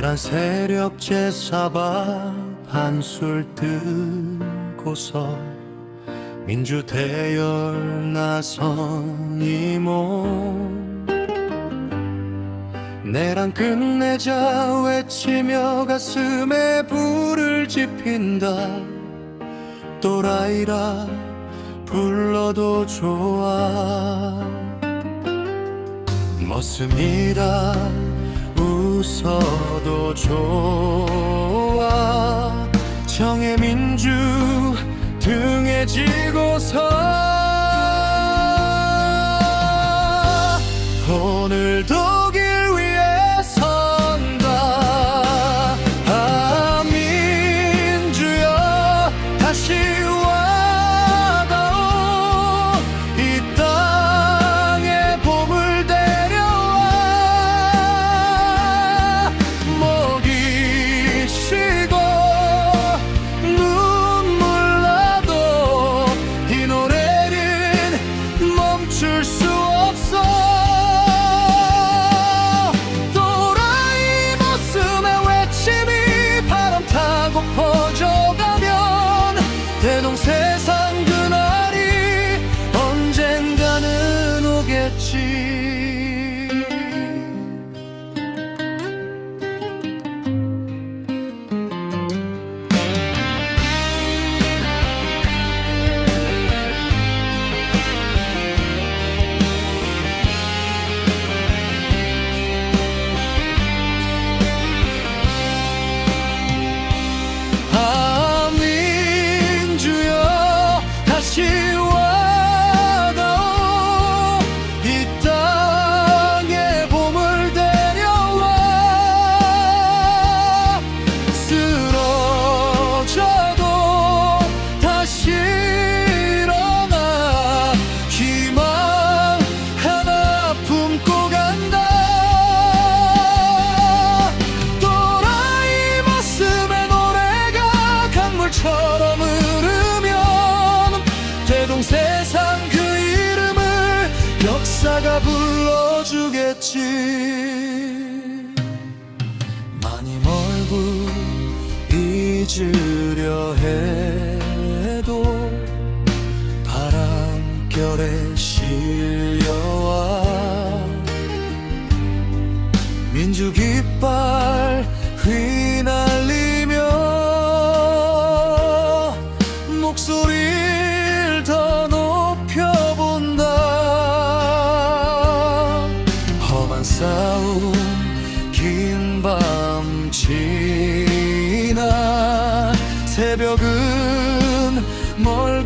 내란 세력 제 사밥 한술 뜨고서 민주 대열 나선 이몸 내란 끝내자 외치며 가슴에 불을 지핀다. 또라이라 불러도 좋아. 머슴이라 웃어도 좋아. 정의 민주 등에 지고서 오늘 흐르면 대동세상 그 이름을 역사가 불러주겠지. 많이 멀고 잊으려 해도 바람결에 실려와 민주 깃발 휘날 목소리를 더 높여본다. 험한 싸움 긴 밤 지나 새벽은 멀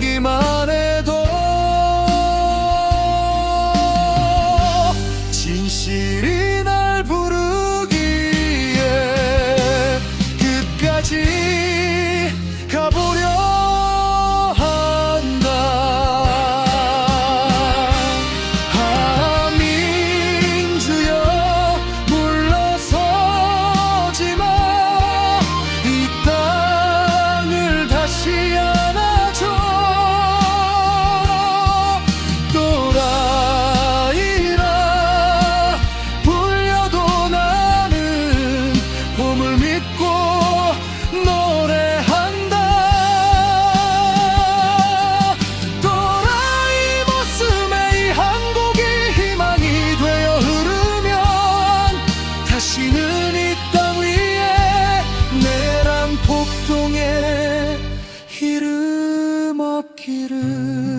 昼も着る。